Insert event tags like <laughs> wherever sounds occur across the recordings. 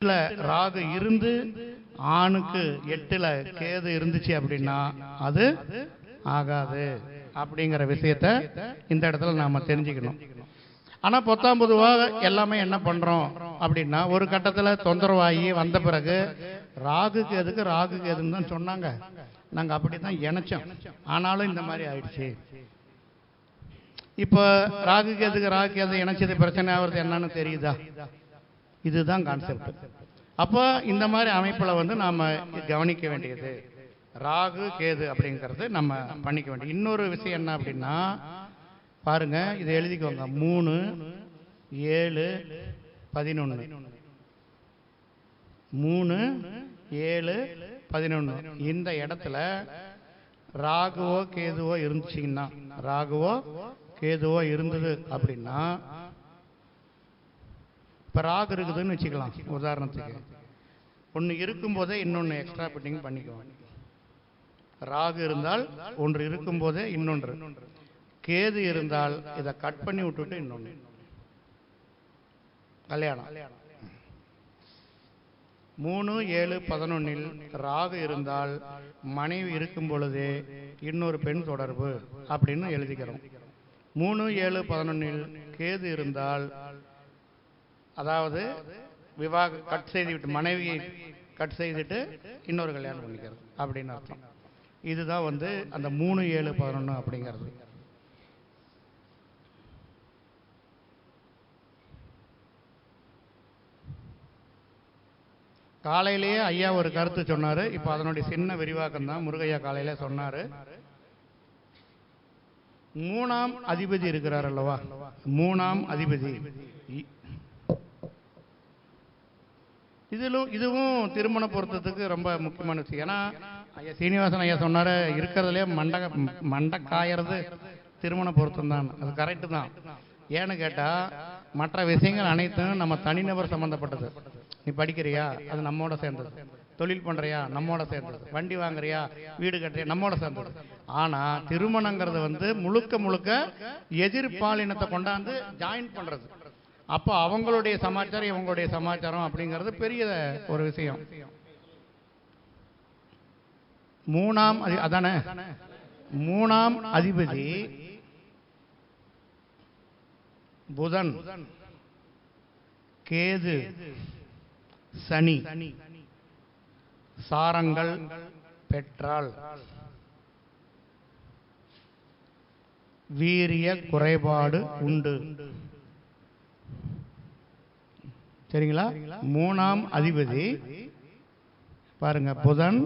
எட்டுல ராகு இருந்து ஆணுக்கு எட்டுல கேது இருந்துச்சு அப்படின்னா அது ஆகாது அப்படிங்கிற விஷயத்த இந்த இடத்துல நாம தெரிஞ்சுக்கணும். ஆனா பத்தாம் பொதுவாக எல்லாமே என்ன பண்றோம் அப்படின்னா ஒரு கட்டத்துல தொந்தரவாகி வந்த பிறகு ராகு கேதுக்கு ராகு கேதுன்னு தான் சொன்னாங்க. நாங்க அப்படிதான் இணைச்சோம். ஆனாலும் இந்த மாதிரி ஆயிடுச்சு. இப்போ ராகு கேதுக்கு ராகு கேது இணைச்சது பிரச்சனை ஆகுறது என்னன்னு தெரியுதா? இதுதான் கான்செப்ட் அப்போ இந்த மாதிரி அமைப்பில் வந்து நாம் கவனிக்க வேண்டியது ராகு கேது அப்படிங்கிறது நம்ம பண்ணிக்க வேண்டியது இன்னொரு விஷயம் என்ன அப்படின்னா பாருங்க இதை எழுதிக்கோங்க. மூணு ஏழு பதினொன்று மூணு ஏழு பதினொன்று இந்த இடத்துல ராகுவோ கேதுவோ இருந்துச்சிங்கன்னா ராகுவோ கேதுவோ இருந்தது அப்படின்னா இப்போ ராகு இருக்குதுன்னு வச்சுக்கலாம் உதாரணத்துக்கு. ஒன்று இருக்கும்போதே இன்னொன்று எக்ஸ்ட்ரா பிட்டிங் பண்ணிக்குவோம் ராகு இருந்தால் ஒன்று இருக்கும்போதே இன்னொன்று. கேது இருந்தால் இதை கட் பண்ணி விட்டுட்டு இன்னொன்று கல்யாணம். மூணு ஏழு பதினொன்னில் ராகு இருந்தால் மனைவி இருக்கும் பொழுதே இன்னொரு பெண் தொடர்பு அப்படின்னு எழுதிக்கிறோம். மூணு ஏழு பதினொன்னில் கேது இருந்தால் அதாவது விவாக கட் செய்து விட்டு மனைவியை கட் செய்துட்டு இன்னொரு கல்யாணம் பண்ணிக்கிறது அப்படின்னு அர்த்தம். இதுதான் வந்து அந்த மூணு ஏழு பதினொன்று அப்படிங்கிறது. காலையிலேயே ஐயா ஒரு கருத்து சொன்னாரு. இப்போ அதனுடைய சின்ன விரிவாக்கம் தான் முருகையா காலையில சொன்னாரு. மூணாம் அதிபதி இருக்கிறார் அல்லவா? மூணாம் அதிபதி. இதிலும் இதுவும் திருமண பொருத்தத்துக்கு ரொம்ப முக்கியமான விஷயம். ஏன்னா ஐயா சீனிவாசன் ஐயா சொன்னார் இருக்கிறதுலே மண்ட மண்டை காயறது திருமண பொருத்தம் தான் அது கரெக்டு தான். ஏன்னு கேட்டால் மற்ற விஷயங்கள் அனைத்தும் நம்ம தனிநபர் சம்மந்தப்பட்டது நீ படிக்கிறியா? அது நம்மோட சேர்ந்தது. தொழில் பண்ணுறியா நம்மோட சேர்ந்தது. வண்டி வாங்குறியா? வீடு கட்டுறியா? நம்மோட சேர்ந்தது. ஆனால் திருமணங்கிறது வந்து முழுக்க முழுக்க எதிர்பாலினத்தை கொண்டாந்து ஜாயின் பண்ணுறது அப்போ அவங்களுடைய சமாச்சாரம் இவங்களுடைய சமாச்சாரம் அப்படிங்கிறது பெரிய ஒரு விஷயம். மூணாம் அதி- அதானே? மூணாம் அதிபதி புதன் கேது சனி சாரங்கள் பெற்றால் வீரிய குறைபாடு உண்டு. சரிங்களா? மூணாம் அதிபதி பாருங்க புதன்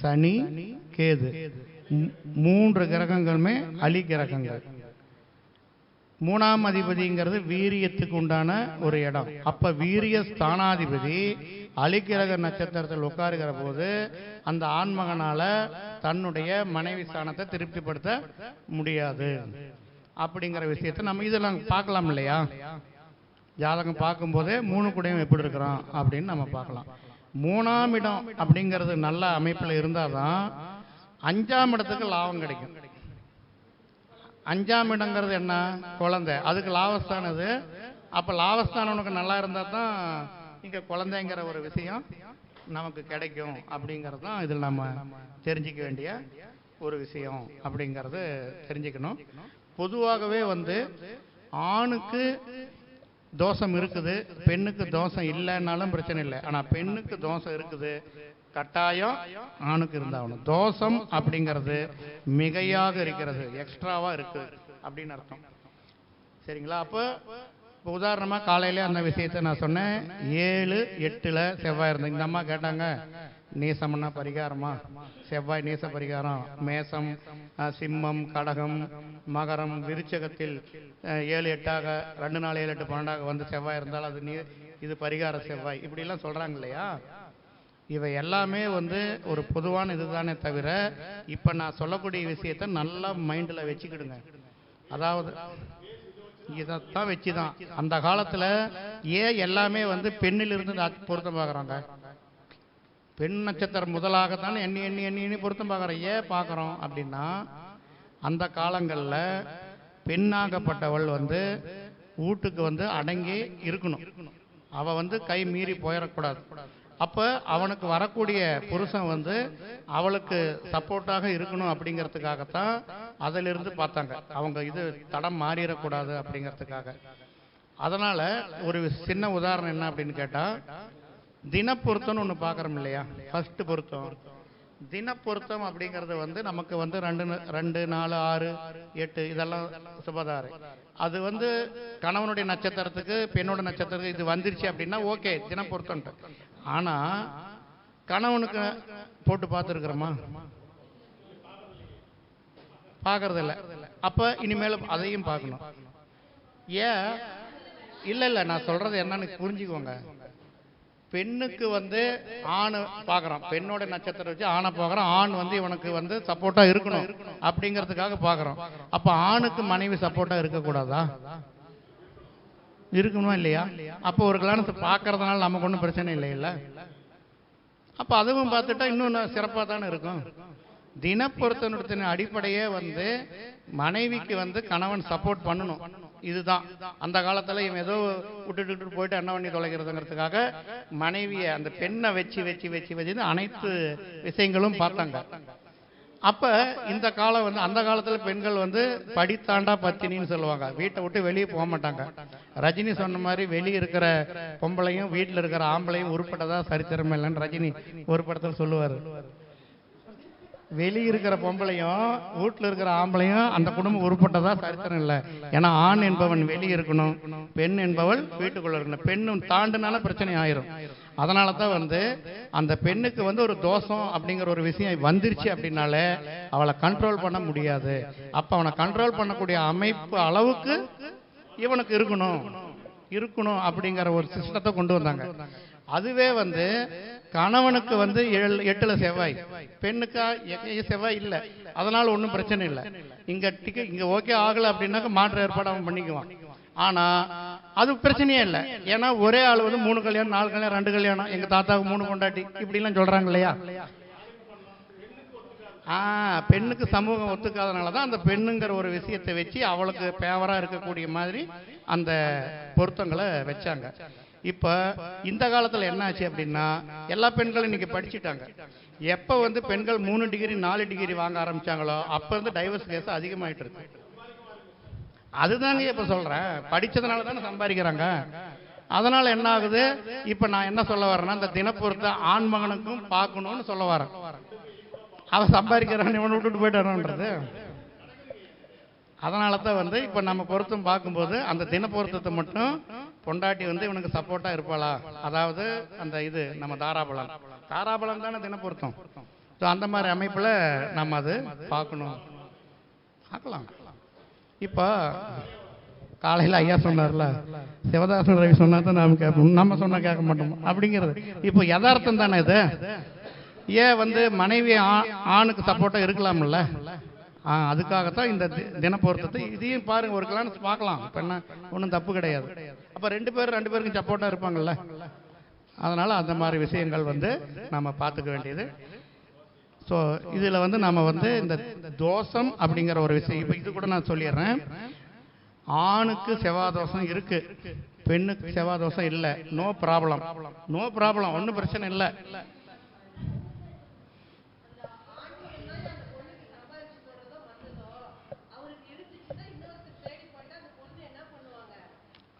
சனி கேது. மூன்று கிரகங்களுமே அலி கிரகங்கள். மூணாம் அதிபதிங்கிறது வீரியத்துக்கு உண்டான ஒரு இடம். அப்ப வீரிய ஸ்தானாதிபதி அலிக்கிரக நட்சத்திரத்தில் உட்காருகிற போது அந்த ஆண்மகனால தன்னுடைய மனைவி ஸ்தானத்தை திருப்திப்படுத்த முடியாது. அப்படிங்கிற விஷயத்தை நம்ம இதெல்லாம் பார்க்கலாம் இல்லையா? ஜாதகம் பார்க்கும்போதே மூணு கூடையும் எப்படி இருக்கிறான் அப்படின்னு நம்ம பார்க்கலாம். மூணாம் இடம் அப்படிங்கிறது நல்ல அமைப்பில் இருந்தால் தான் அஞ்சாம் இடத்துக்கு லாபம் கிடைக்கும். அஞ்சாம் இடங்கிறது என்ன? குழந்தை. அதுக்கு லாபஸ்தானம் அப்போ லாபஸ்தானம் உனக்கு நல்லா இருந்தால் தான் இங்கே குழந்தைங்கிற ஒரு விஷயம் நமக்கு கிடைக்கும் அப்படிங்கிறது தான் இதில் நம்ம தெரிஞ்சிக்க வேண்டிய ஒரு விஷயம் அப்படிங்கிறது தெரிஞ்சுக்கணும். பொதுவாகவே வந்து ஆணுக்கு தோஷம் இருக்குது பெண்ணுக்கு தோஷம் இல்லைன்னாலும் பிரச்சனை இல்லை. ஆனால் பெண்ணுக்கு தோஷம் இருக்குது கட்டாயம் ஆணுக்கு இருந்தாகணும். தோஷம் அப்படிங்கிறது மிகையாக இருக்கிறது எக்ஸ்ட்ராவாக இருக்கு அப்படின்னு அர்த்தம். சரிங்களா? அப்போ இப்போ உதாரணமாக காலையில அந்த விஷயத்தை நான் சொன்னேன். ஏழு எட்டில் செவ்வாய் இருந்தது. இந்த அம்மா கேட்டாங்க நீசம்னா பரிகாரமா? செவ்வாய் நீச பரிகாரம் மேசம் சிம்மம் கடகம் மகரம் விருச்சகத்தில் ஏழு எட்டாக ரெண்டு நாள் ஏழு எட்டு பன்னெண்டாக வந்து செவ்வாய் இருந்தால் அது நீ இது பரிகார செவ்வாய். இப்படிலாம் சொல்கிறாங்க இல்லையா இவை எல்லாமே வந்து ஒரு பொதுவான இதுதானே தவிர இப்போ நான் சொல்லக்கூடிய விஷயத்தை நல்லா மைண்டில் வச்சுக்கிடுங்க. அதாவது இதைத்தான் வச்சு தான் அந்த காலத்தில் ஏன் எல்லாமே வந்து பெண்ணிலிருந்து பொருத்தம் பார்க்குறாங்க பெண் நட்சத்திரம் முதலாகத்தான் எண்ணி எண்ணி எண்ணி எண்ணி பொருத்தம் பார்க்குறோம். ஏன் பார்க்குறோம் அப்படின்னா அந்த காலங்களில் பெண்ணாகப்பட்டவள் வந்து வீட்டுக்கு வந்து அடங்கி இருக்கணும். அவ வந்து கை மீறி போயிடக்கூடாது. அப்போ அவனுக்கு வரக்கூடிய புருஷன் வந்து அவளுக்கு சப்போர்ட்டாக இருக்கணும் அப்படிங்கிறதுக்காகத்தான் அதிலிருந்து பார்த்தாங்க. அவங்க இது தடம் மாறிடக்கூடாது அப்படிங்கிறதுக்காக. அதனால் ஒரு சின்ன உதாரணம் என்ன அப்படின்னு கேட்டால் தினப்பொருத்தம்னு ஒன்று பார்க்குறோம் இல்லையா? ஃபஸ்ட்டு பொருத்தம். தினப்பொருத்தம் அப்படிங்கிறது வந்து நமக்கு வந்து ரெண்டு ந- ரெண்டு நாலு ஆறு எட்டு இதெல்லாம் சுபதாரு அது வந்து கணவனுடைய நட்சத்திரத்துக்கு பெண்ணோட நட்சத்திரத்துக்கு இது வந்துருச்சு அப்படின்னா ஓகே தினப்பொருத்தம் ஆனால் கணவனுக்கு போட்டு பார்த்துருக்குறோமா? பார்க்கறது அப்போ இனிமேலும் இனிமேல் அதையும் பார்க்கணும். ஏன்? இல்லை இல்லை நான் சொல்கிறது என்னன்னு புரிஞ்சுக்கோங்க. பெண்ணுக்கு வந்து ஆண் பார்க்குறான் பெண்ணோட நட்சத்திரம் வச்சு ஆணை பார்க்குறோம் ஆண் வந்து இவனுக்கு வந்து சப்போர்ட்டாக இருக்கணும் அப்படிங்கிறதுக்காக பார்க்குறோம் அப்போ ஆணுக்கு மனைவி சப்போர்ட்டாக இருக்கக்கூடாதா இருக்கணுமா இல்லையா? அப்போ ஒரு கல்யாணத்தை பார்க்கறதுனால நமக்கு ஒன்றும் பிரச்சனை இல்லை இல்லை. அப்போ அதுவும் பார்த்துட்டா இன்னும் சிறப்பாக தானே இருக்கும். தினப்பொருத்தனுடைய அடிப்படையே வந்து மனைவிக்கு வந்து கணவன் சப்போர்ட் பண்ணணும். இதுதான். அந்த காலத்துல இவன் ஏதோ விட்டுட்டு விட்டுட்டு போயிட்டு என்ன பண்ணி தொலைக்கிறதுங்கிறதுக்காக மனைவியை அந்த பெண்ணை வச்சு வச்சு வச்சு வச்சு அனைத்து விஷயங்களும் பார்த்தாங்க. அப்ப இந்த காலம் வந்து அந்த காலத்துல பெண்கள் வந்து படித்தாண்டா பத்தினின்னு சொல்லுவாங்க. வீட்டை விட்டு வெளியே போக மாட்டாங்க. ரஜினி சொன்ன மாதிரி வெளியே இருக்கிற பொம்பளையும் வீட்டில் இருக்கிற ஆம்பளையும் உருப்பட்டதா சரித்திரம் இல்லைன்னு ரஜினி ஒரு படத்தில் சொல்லுவாரு. வெளியிருக்கிற பொம்பளையும் வீட்டில் இருக்கிற ஆம்பளையும் அந்த குடும்பம் உருப்பட்டதா சரித்திரம் இல்லை. ஏன்னா ஆண் என்பவன் வெளியே இருக்கணும் பெண் என்பவள் வீட்டுக்குள்ள இருக்கணும். பெண்ணும் தாண்டுனால பிரச்சனை ஆயிரும். அதனால தான் வந்து அந்த பெண்ணுக்கு வந்து ஒரு தோஷம் அப்படிங்கிற ஒரு விஷயம் வந்துருச்சு அப்படின்னாலே அவளை கண்ட்ரோல் பண்ண முடியாது. அப்போ அவனை கண்ட்ரோல் பண்ணக்கூடிய அமைப்பு அளவுக்கு இவனுக்கு இருக்கணும். இருக்கணும் அப்படிங்கிற ஒரு சிஸ்டத்தை கொண்டு வந்தாங்க. அதுவே வந்து கணவனுக்கு வந்து ஏழு எட்டுல செவ்வாய். பெண்ணுக்கா எ- செவ்வாய் இல்லை. அதனால ஒன்றும் பிரச்சனை இல்லை. இங்க டிக்கெட் இங்க ஓகே ஆகல அப்படின்னாக்க மாற்று ஏற்பாடு அவன் பண்ணிக்குவான். ஆனா அது பிரச்சனையே இல்லை. ஏன்னா ஒரே ஆள் வந்து மூணு கல்யாணம் நாலு கல்யாணம் ரெண்டு கல்யாணம். எங்க தாத்தாவுக்கு மூணு கொண்டாட்டி இப்படிலாம் சொல்றாங்க இல்லையா? ஆ பெண்ணுக்கு சமூகம் ஒத்துக்காதனால தான் அந்த பெண்ணுங்கிற ஒரு விஷயத்தை வச்சு அவளுக்கு பேவரா இருக்கக்கூடிய மாதிரி அந்த பொருத்தங்களை வச்சாங்க. இப்ப இந்த காலத்துல என்ன ஆச்சு அப்படின்னா எல்லா பெண்களும் இன்னைக்கு படிச்சுட்டாங்க. எப்ப வந்து பெண்கள் மூணு டிகிரி நாலு டிகிரி வாங்க ஆரம்பிச்சாங்களோ அப்ப இருந்து டைவர்ஸ் கேஸ் அதிகமாயிட்டு இருக்கு. அதுதாங்க இப்ப சொல்றேன். படிச்சதுனால தானே சம்பாதிக்கிறாங்க. அதனால என்ன ஆகுது? இப்ப நான் என்ன சொல்ல வரேன்னா இந்த தினப்பொருத்த ஆண் மகனுக்கும் பார்க்கணும்னு சொல்ல வரேன். அவன் சம்பாதிக்கிறான் இவனை விட்டுட்டு போயிட்டான்ன்றது. அதனால தான் வந்து இப்போ நம்ம பொருத்தம் பார்க்கும்போது அந்த தின பொருத்தத்தை மட்டும் பொண்டாட்டி வந்து இவனுக்கு சப்போர்ட்டாக இருப்பாளா? அதாவது அந்த இது நம்ம தாராபலம் தாராபலம் தானே தின பொருத்தம் ஸோ அந்த மாதிரி அமைப்பில் நம்ம அது பார்க்கணும். பார்க்கலாம். இப்போ காலையில் ஐயா சொன்னார்ல சிவதாசன் ரவி சொன்னா தான் நாம் கேட்போம் நம்ம சொன்னால் கேட்க மாட்டோம். அப்படிங்கிறது. இப்போ யதார்த்தம் தானே இது? ஏன் வந்து மனைவி ஆணுக்கு சப்போர்ட்டாக இருக்கலாம்ல? அதுக்காகத்தான் இந்த தி- தினப்பொருத்தத்தை இதையும் பாருங்க ஒரு கலான்னு பார்க்கலாம். இப்போ என்ன ஒன்றும் தப்பு கிடையாது. அப்போ ரெண்டு பேரும் ரெண்டு பேருக்கும் சப்போர்ட்டாக இருப்பாங்கல்ல? அதனால் அந்த மாதிரி விஷயங்கள் வந்து நம்ம பார்த்துக்க வேண்டியது. ஸோ இதில் வந்து நம்ம வந்து இந்த தோஷம் அப்படிங்கிற ஒரு விஷயம் இப்போ இது கூட நான் சொல்லிடுறேன். ஆணுக்கு செவ்வாதோஷம் இருக்கு பெண்ணுக்கு செவ்வாதோஷம் இல்லை. நோ ப்ராப்ளம் நோ ப்ராப்ளம் ஒன்றும் பிரச்சனை இல்லை.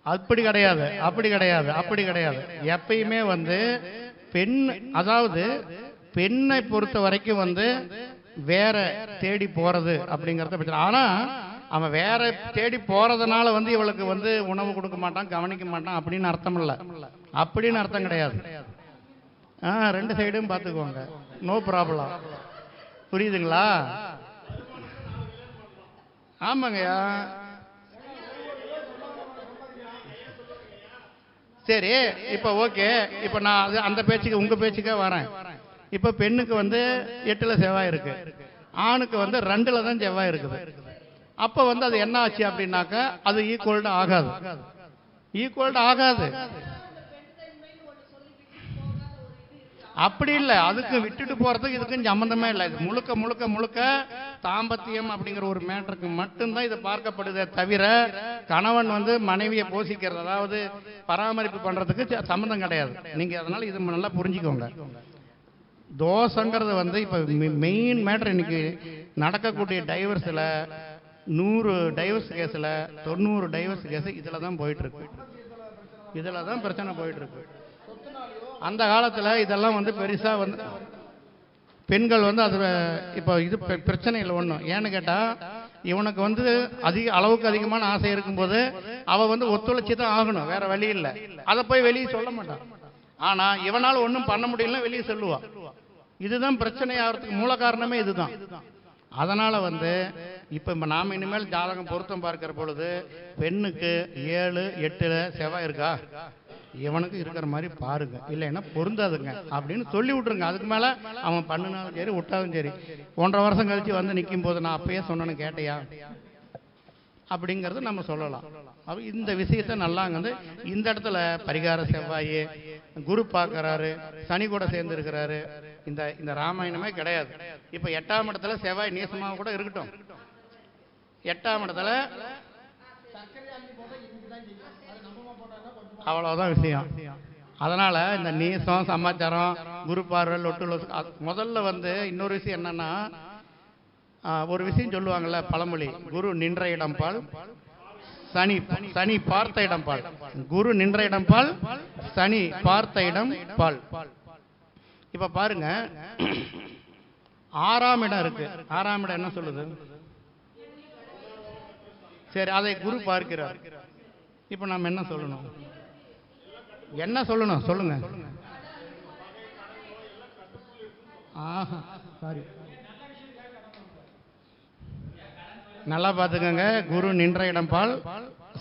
அப்படி கிடையாது அப்படி கிடையாது அப்படி கிடையாது. எப்பயுமே வந்து பெண் அதாவது பெண்ணை பொறுத்த வரைக்கும் வந்து வேற தேடி போறது அப்படிங்கறத பிரச்சனை ஆனா அவன் வேற தேடி போறதுனால வந்து இவளுக்கு வந்து உணவு கொடுக்க மாட்டான் கவனிக்க மாட்டான் அப்படின்னு அர்த்தம் இல்ல. அப்படின்னு அர்த்தம் கிடையாது. ஆ ரெண்டு சைடும் பார்த்துக்கோங்க. நோ ப்ராப்ளம் புரியுதுங்களா? ஆமாங்கய்யா. சரி இப்போ ஓகே இப்போ நான் அது அந்த பேச்சுக்கு உங்க பேச்சுக்கே வரேன். இப்போ பெண்ணுக்கு வந்து எட்டுல செவ்வாய் இருக்கு. ஆணுக்கு வந்து ரெண்டுல தான் செவ்வாய் இருக்குது. அப்போ வந்து அது என்ன ஆச்சு அப்படின்னாக்கா அது ஈக்குவல்டு ஆகாது. ஈக்குவல்டு ஆகாது. அப்படி இல்ல. அதுக்கு விட்டுட்டு போறதுக்கு இதுக்கும் சம்பந்தமே இல்லை. இது முழுக்க முழுக்க முழுக்க தாம்பத்தியம் அப்படிங்கிற ஒரு மேட்டருக்கு மட்டும்தான் இது பார்க்கப்படுதே தவிர கணவன் வந்து மனைவியை போஷிக்கிறது அதாவது பராமரிப்பு பண்றதுக்கு சம்மந்தம் கிடையாது. நீங்க அதனால இது நல்லா புரிஞ்சுக்கோங்க. தோசைங்கிறது வந்து இப்போ மெயின் மேட்டர் இன்னைக்கு நடக்கக்கூடிய டைவர்ஸில் நூறு டைவர்ஸ் கேஸில் தொண்ணூறு டைவர்ஸ் கேஸ் இதில் தான் போயிட்டு இருக்கு. இதில் தான் பிரச்சனை போயிட்டு இருக்கு. அந்த காலத்தில் இதெல்லாம் வந்து பெருசாக வந்து பெண்கள் வந்து அது இப்போ இது பிரச்சனை இல்லை ஒன்றும் ஏன்னு கேட்டால் இவனுக்கு வந்து அதிக அளவுக்கு அதிகமான ஆசை இருக்கும்போது அவள் வந்து ஒத்துழைச்சி தான் ஆகணும் வேற வழி இல்லை. அதை போய் வெளியே சொல்ல மாட்டான். ஆனால் இவனால் ஒன்றும் பண்ண முடியலன்னா வெளியே சொல்லுவான் இதுதான் பிரச்சனை ஆகிறதுக்கு மூல காரணமே இதுதான். அதனால் வந்து இப்போ இப்போ நாம் இனிமேல் ஜாதகம் பொருத்தம் பார்க்கிற பொழுது பெண்ணுக்கு ஏழு எட்டில் செவ்வாய் இருக்கா? இவனுக்கு இருக்கிற மாதிரி பாருங்க. இல்லைன்னா பொருந்தாதுங்க. அப்படின்னு சொல்லி விட்டுருங்க. அதுக்கு மேல அவன் பண்ணினாலும் சரி விட்டாலும் சரி. ஒன்றரை வருஷம் கழிச்சு வந்து நிற்கும் போது நான் அப்பயே சொன்னேன்னு கேட்டையா? அப்படிங்கிறது நம்ம சொல்லலாம். அப்போ இந்த விஷயத்தை நல்லா வந்து இந்த இடத்துல பரிகார செவ்வாய் குரு பார்க்கறாரு சனி கூட சேர்ந்துருக்கிறாரு. இந்த இந்த ராமாயணமே கிடையாது. இப்போ எட்டாம் இடத்துல செவ்வாய் நீசமாக கூட இருக்கட்டும். எட்டாம் இடத்துல அவ்வளவுதான் விஷயம். அதனால இந்த நீசம் சமாச்சாரம் குரு பார்வை லொட்டு லொட்டு அது முதல்ல வந்து இன்னொரு விஷயம் என்னன்னா ஒரு விஷயம் சொல்லுவாங்கல்ல பழமொழி குரு நின்ற இடம் பால் சனி சனி பார்த்த இடம் பால். குரு நின்ற இடம் பால் சனி பார்த்த இடம் பால். இப்ப பாருங்க ஆறாம் இடம் இருக்கு. ஆறாம் இடம் என்ன சொல்லுது? சரி அதை குரு பார்க்கிறார். இப்ப நம்ம என்ன சொல்லணும்? என்ன சொல்லணும்? சொல்லுங்க. ஆஹா சாரி நல்லா பார்த்துக்கோங்க. குரு நின்ற இடம் பால்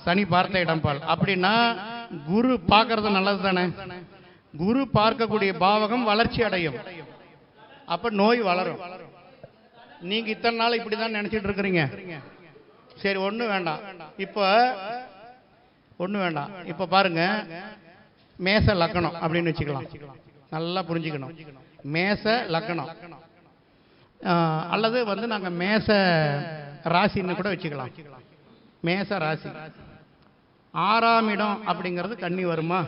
சனி பார்த்த இடம் பால். அப்படின்னா குரு பார்க்கறது நல்லது தானே? குரு பார்க்கக்கூடிய பாவகம் வளர்ச்சி அடையும். அப்ப நோய் வளரும். நீங்க இத்தனை நாள் இப்படிதான் நினைச்சிட்டு இருக்கிறீங்க. சரி ஒண்ணு வேண்டாம். இப்ப ஒண்ணு வேண்டாம். இப்ப பாருங்க. மேச லக்கணம் அப்படின்னு வச்சுக்கலாம். நல்லா புரிஞ்சுக்கணும். மேச லக்கணம். அல்லது வந்து நாங்க மேச ராசின்னு கூட வச்சுக்கலாம். மேச ராசி. ஆறாம் இடம் அப்படிங்கிறது கண்ணி வருமா?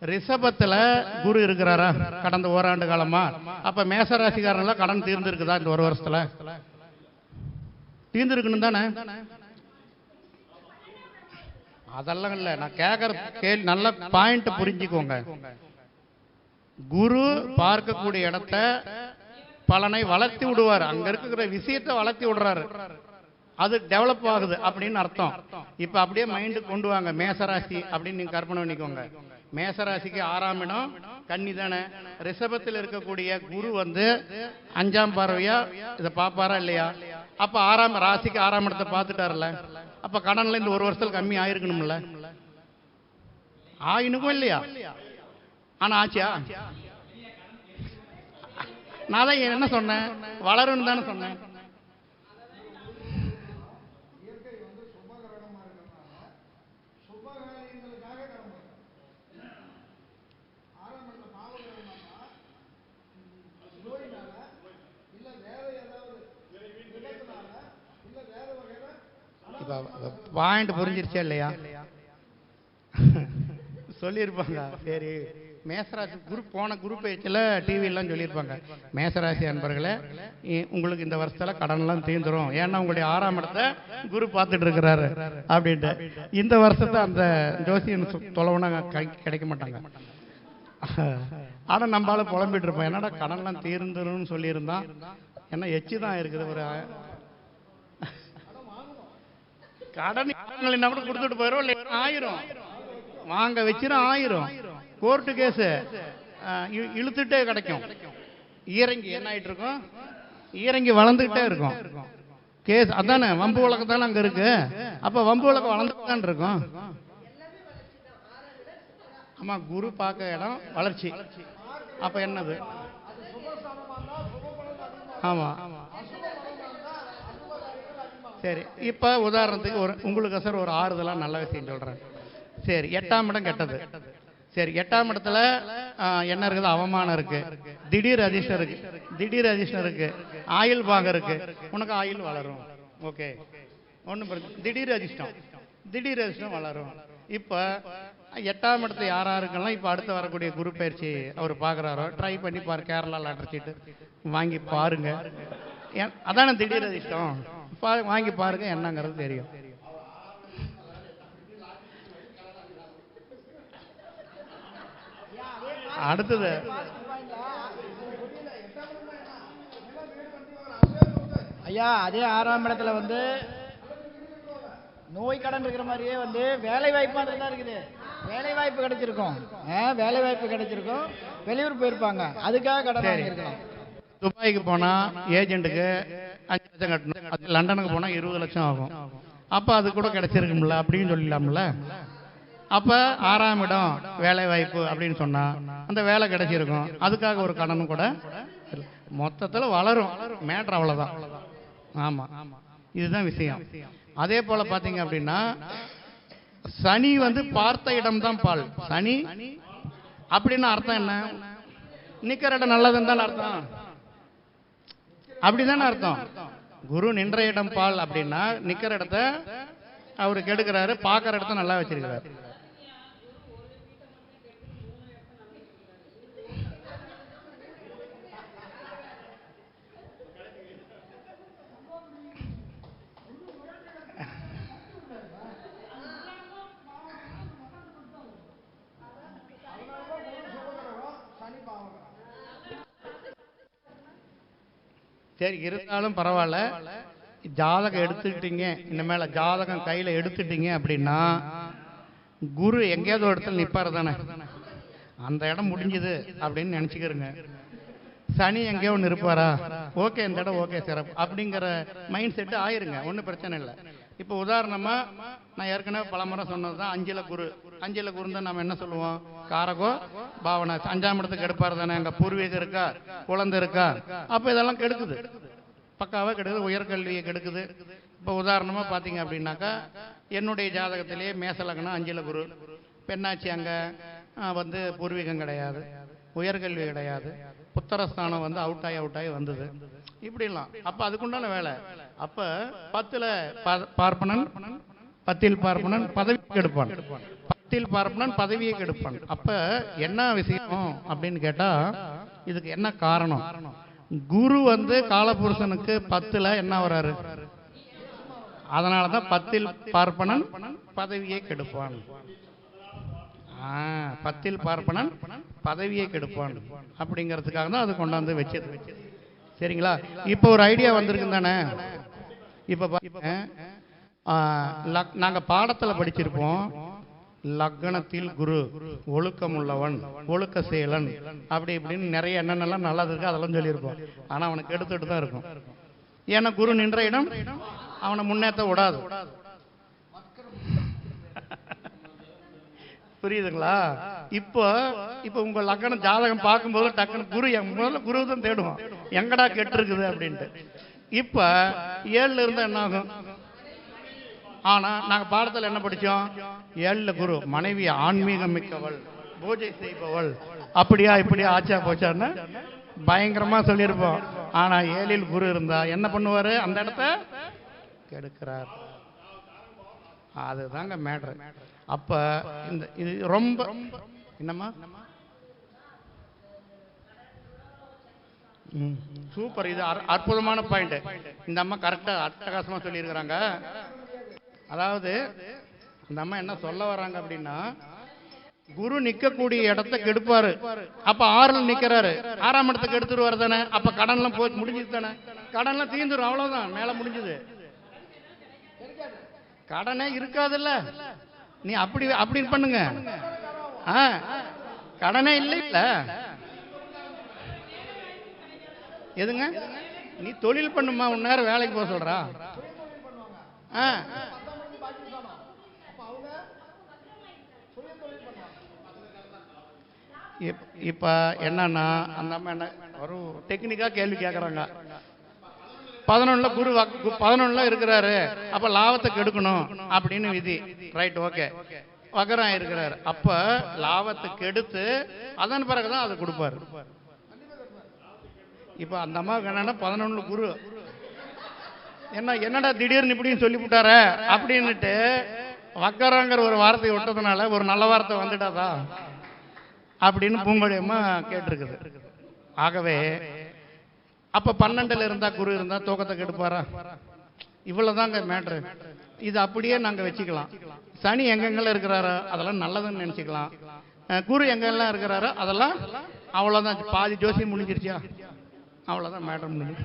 ரிஷபத்தில் குரு இருக்கிறாரா? கடந்த ஓராண்டு காலமா. அப்ப மேச ராசிக்காரங்கள கடன் தீர்ந்திருக்குதா இந்த ஒரு வருஷத்துல? தீர்ந்துருக்கணும் தானே? அதெல்லாம் இல்லை. நான் கேட்கற கேள்வி நல்ல பாயிண்ட் புரிஞ்சுக்கோங்க. குரு பார்க்கக்கூடிய இடத்த பலனை வளர்த்தி விடுவார். அங்க இருக்கிற விஷயத்தை வளர்த்தி விடுறாரு. அது டெவலப் ஆகுது அப்படின்னு அர்த்தம். இப்ப அப்படியே மைண்டு கொண்டு வாங்க. மேசராசி அப்படின்னு நீங்க கற்பனை பண்ணிக்கோங்க. மேசராசிக்கு ஆறாம் இடம் கன்னி தானே. ரிஷபத்தில் இருக்கக்கூடிய குரு வந்து அஞ்சாம் பார்வையா? இதை பாப்பாரா இல்லையா? அப்ப ஆறாம் ராசிக்கு ஆறாம் இடத்தை பார்த்துட்டாருல்ல அப்ப கடன்ல இந்த ஒரு வருஷத்துல கம்மி ஆயிருக்கணும்ல? ஆயினுக்கும் இல்லையா? ஆனா ஆச்சியா? நான் தான் என்ன சொன்னேன்? வளரும்னு தானே சொன்னேன் இப்ப பாயிண்ட் புரிஞ்சிருச்சா இல்லையா? சொல்லியிருப்பாங்க. சரி மேசராசி குரூப் போன குரூப் பேச்சில் டிவிலாம் சொல்லியிருப்பாங்க. மேசராசி அன்பர்களே உங்களுக்கு இந்த வருஷத்துல கடன்லாம் தீர்ந்துரும் ஏன்னா உங்களுடைய ஆறாம் இடத்தை குரு பார்த்துட்டு இருக்கிறாரு அப்படின்ட்டு. இந்த வருஷத்தை அந்த ஜோசியன் தொலைவுனா கை- கிடைக்க மாட்டாங்க. ஆனா நம்மளால புலம்பிட்டு இருப்போம். என்னடா கடன்லாம் தீர்ந்துரும்னு சொல்லியிருந்தான் ஏன்னா எச்சு தான் இருக்குது. ஒரு கடன் கூட கொடுத்துட்டு போயிடும் இல்லை ஆயிரும். வாங்க வச்சிரும் ஆயிரும். கோர்ட்டு கேஸ் இழுத்துட்டே கிடைக்கும். ஈரங்கி என்ன ஆயிட்டு இருக்கும் ஈரங்கி வளர்ந்துகிட்டே இருக்கும். கேஸ் அதானே வம்பு வழக்கு தானே அங்க இருக்கு. அப்ப வம்பு வழக்கு வளர்ந்துட்டு தான் இருக்கும். ஆமா குரு பார்க்க இடம் வளர்ச்சி. அப்ப என்னது? ஆமா. சரி இப்போ உதாரணத்துக்கு ஒரு உங்களுக்கு சார் ஒரு ஆறுதலாக நல்ல விஷயம் சொல்கிறேன் சரி எட்டாம் இடம் கெட்டது. சரி எட்டாம் இடத்துல என்ன இருக்குது? அவமானம் இருக்கு. திடீர் அதிர்ஷ்டம் இருக்கு. திடீர் அதிர்ஷ்டம் இருக்கு. ஆயில் பாகம் இருக்கு. உனக்கு ஆயில் வளரும். ஓகே. ஒன்றும் பிரச்சனை திடீர் அதிர்ஷ்டம். திடீர் அதிர்ஷ்டம் வளரும். இப்போ எட்டாம் இடத்து யார் யாருக்கெல்லாம் இப்போ அடுத்து வரக்கூடிய குரு பயிற்சி அவர் பார்க்குறாரோ ட்ரை பண்ணி பாரு கேரளா லாட்டர் சீட்டு வாங்கி பாருங்க. ஏன், அதானே திடீர் அதிர்ஷ்டம். வாங்கி பாருங்க என்னங்கிறது தெரியும். அடுத்தது. ஐயா அதே ஆறாம் இடத்துல வந்து நோய் கடன் இருக்கிற மாதிரியே வந்து வேலை வாய்ப்பு மாதிரி தான் இருக்குது. வேலை வாய்ப்பு கிடைச்சிருக்கும். வேலை வாய்ப்பு கிடைச்சிருக்கும். வெளியூர் போயிருப்பாங்க. அதுக்காக கடன். வாங்கியிருக்கலாம். துபாய்க்கு போனா ஏஜென்ட்டுக்கு அஞ்சு லட்சம் கட்டணும் அது லண்டனுக்கு போனால் இருபது லட்சம் ஆகும். அப்போ அது கூட கிடைச்சிருக்கும்ல அப்படின்னு சொல்லிடலாம்ல. அப்போ ஆறாம் இடம் வேலை வாய்ப்பு அப்படின்னு சொன்னால் அந்த வேலை கிடைச்சிருக்கும். அதுக்காக ஒரு கடனும் கூட மொத்தத்தில் வளரும். மேட்ரு அவ்வளோதான் ஆமாம் இதுதான் விஷயம். அதே போல் பார்த்தீங்க அப்படின்னா சனி வந்து பார்த்த இடம் தான் பால். சனி அப்படின்னு அர்த்தம் என்ன? நிக்கிற இடம் நல்லதுன்னு தானே அர்த்தம். அப்படிதானே அர்த்தம். குரு நின்ற இடம் பால் அப்படின்னா நிக்கிற இடத்த அவர் கெடுக்கிறாரு பார்க்குற இடத்த நல்லா வச்சிருக்கிறாரு. சரி இருந்தாலும் பரவாயில்ல. ஜாதகம் எடுத்துக்கிட்டீங்க. இனிமேல ஜாதகம் கையில எடுத்துட்டீங்க அப்படின்னா குரு எங்கேயாவது ஒரு இடத்துல நிப்பாரு தானே. அந்த இடம் முடிஞ்சது அப்படின்னு நினைச்சுக்கிறங்க சனி எங்கேயோ ஒன்று இருப்பாரா? ஓகே இந்த இடம் ஓகே சிறப்பு. அப்படிங்கிற மைண்ட் செட்டு ஆயிருங்க. ஒன்றும் பிரச்சனை இல்லை. இப்போ உதாரணமாக நான் ஏற்கனவே பலமுறை சொன்னது தான் அஞ்சில குரு. அஞ்சல குரு நம்ம என்ன சொல்லுவோம்? காரகோ பாவனை. அஞ்சாம் இடத்துக்கு எடுப்பார் தானே. அங்கே பூர்வீகம் இருக்கா? குழந்தை இருக்கா? அப்போ இதெல்லாம் கெடுக்குது. பக்காவாக கெடுக்குது. உயர்கல்வியை கெடுக்குது. இப்போ உதாரணமாக பார்த்தீங்க அப்படின்னாக்கா என்னுடைய ஜாதகத்திலேயே மேசலகனம் அஞ்சல குரு. பெண்ணாச்சி அங்கே வந்து பூர்வீகம் கிடையாது. உயர்கல்வி கிடையாது. புத்தரஸ்தானம் வந்து அவுட் ஆகி அவுட் ஆகி வந்தது. இப்படிலாம். அப்போ அதுக்குண்டான வேலை. அப்போ பத்தில் பார்ப்பனன் பத்தில் பார்ப்பனன் பதவி கெடுப்பான் பத்தில் பார்ப்பனன் பதவியை கெடுப்பான். அப்ப என்ன விஷயம் அப்படின்னு கேட்டா இதுக்கு என்ன காரணம்? குரு வந்து காலபுருஷனுக்கு பத்துல என்ன வராரு? அதனாலதான் பத்தில் பார்ப்பனன் பதவியை கெடுப்பான். பத்தில் பார்ப்பனன் பதவியை கெடுப்பான். அப்படிங்கிறதுக்காக தான் அது கொண்டாந்து வச்சது. சரிங்களா? இப்போ ஒரு ஐடியா வந்திருக்கு தானே? இப்போ நாங்க பாடத்துல படிச்சிருப்போம். லக்னத்தில் குரு ஒழுக்கம் உள்ளவன் ஒழுக்க செயலன் அப்படி இப்படின்னு நிறைய என்னென்னலாம் நல்லது இருக்கு அதெல்லாம் சொல்லியிருப்போம். ஆனா அவனுக்கு எடுத்துட்டு தான் இருக்கும். ஏன்னா குரு நின்ற இடம் அவனை முன்னேற்ற விடாது. <laughs> புரியுதுங்களா? இப்போ இப்போ உங்க லக்னம் ஜாதகம் பார்க்கும்போது டக்குன்னு குரு என் முதல்ல குரு தான் தேடுவோம் எங்கடா கெட்டு இருக்குது அப்படின்ட்டு. இப்ப ஏழுல இருந்தா என்ன ஆகும் ஆனா நாங்க பாடத்துல என்ன படிச்சோம்? ஏழுல குரு மனைவி ஆன்மீகம் மிக்கவள் பூஜை செய்பவள். அப்படியா இப்படியா ஆச்சா போச்சான்னு பயங்கரமா சொல்லியிருப்போம். ஆனா ஏழில் குரு இருந்தா என்ன பண்ணுவாரு? அந்த இடத்த கெடுக்கிறார். அதுதாங்க மேட்ரு. அப்ப இந்த இது ரொம்ப என்னம்மா? ம், சூப்பர். இது அற்புதமான பாயிண்ட் இந்த அம்மா கரெக்டா அட்டகாசமா சொல்லியிருக்கிறாங்க. அதாவது இந்த அம்மா என்ன சொல்ல வராங்க அப்படின்னா குரு நிக்கக்கூடிய இடத்த கெடுப்பாரு. அப்ப ஆறுல நிக்கிறாரு. ஆறாம் இடத்துக்கு எடுத்துருவாரு தானே? அப்ப கடன்லாம் போய் முடிஞ்சது தானே? கடன்லாம் தீந்துரும் அவ்வளவுதான். மேல முடிஞ்சது. கடனே இருக்காதுல்ல. நீ அப்படி அப்படி பண்ணுங்க. ஆ, கடனே இல்லை இல்ல. எதுங்க? நீ தொழில் பண்ணுமா உன் நேரம் வேலைக்கு போக சொல்றா. ஆ. இப்- இப்ப என்னன்னா அந்த அம்மா என்ன ஒரு டெக்னிக்கா கேள்வி கேட்குறாங்க பதினொன்னுல குரு வாக்கு- கு- பதினொன்னுல இருக்கிறாரு. அப்ப லாபத்தை கெடுக்கணும் அப்படின்னு விதி. ரைட் ஓகே வகரம் இருக்கிறாரு. அப்ப லாபத்தை கெடுத்து அதன் பிறகுதான் அதை கொடுப்பாரு. இப்ப அந்த அம்மாவுக்கு என்னன்னா பதினொன்னு குரு. என்ன என்னடா திடீர்னு இப்படின்னு சொல்லி விட்டார? அப்படின்னுட்டு வக்கரங்கிற ஒரு வார்த்தையை விட்டதுனால ஒரு நல்ல வார்த்தை வந்துட்டாதான் அப்படின்னு பூங்கொழியம்மா கேட்டிருக்குது. ஆகவே அப்ப பன்னெண்டுல இருந்தா குரு இருந்தா தூக்கத்தை கெடுப்பாரா? இவ்வளவுதாங்க மேட்ரு இது அப்படியே நாங்க வச்சுக்கலாம். சனி எங்கெங்கெல்லாம் இருக்கிறாரோ அதெல்லாம் நல்லதுன்னு நினைச்சுக்கலாம். குரு எங்கெல்லாம் இருக்கிறாரோ அதெல்லாம் அவ்வளவுதான். பாதி ஜோசியம் முடிஞ்சிருச்சா அவ்வளவுதான் மேட்ரு முடிஞ்சு